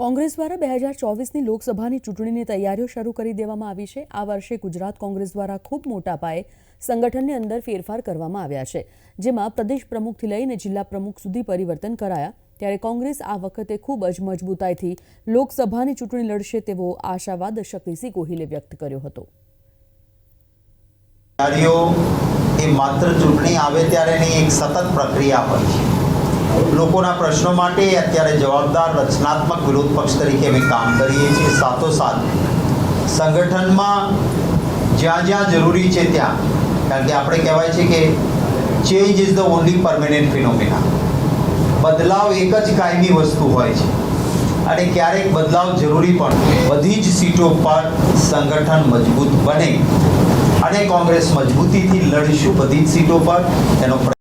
કોંગ્રેસ દ્વારા બે હજાર ચોવીસની લોકસભાની ચૂંટણીની તૈયારીઓ શરૂ કરી દેવામાં આવી છે. આ વર્ષે ગુજરાત કોંગ્રેસ દ્વારા ખૂબ મોટા પાયે સંગઠનની અંદર ફેરફાર કરવામાં આવ્યા છે. જેમાં પ્રદેશ પ્રમુખથી લઈને જિલ્લા પ્રમુખ સુધી પરિવર્તન કરાયા. ત્યારે કોંગ્રેસ આ વખતે ખૂબ જ મજબૂતાઈથી લોકસભાની ચૂંટણી લડશે તેવો આશાવાદ શક્તિસિંહ ગોહિલે વ્યક્ત કર્યો હતો. એ માત્ર ચૂંટણી આવે ત્યારેની એક સતત પ્રક્રિયા હોય છે. લોકોના પ્રશ્નો માટે અત્યારે જવાબદાર રચનાત્મક વિરોધ પક્ષ તરીકે અમે કામ કરીએ છીએ સાથોસાથ સંગઠનમાં જ્યાં જ્યાં જરૂરી છે ત્યાં, કારણ કે આપણે કહેવાય છે કે change is the only permanent phenomena બદલાવ એક જ કાયમી વસ્તુ હોય છે. અને ક્યારેક બદલાવ જરૂરી પણ બધી જ સીટો પર સંગઠન મજબૂત બને. અને કોંગ્રેસ મજબૂતીથી લડીશું બધી જ સીટો પર પ્ર-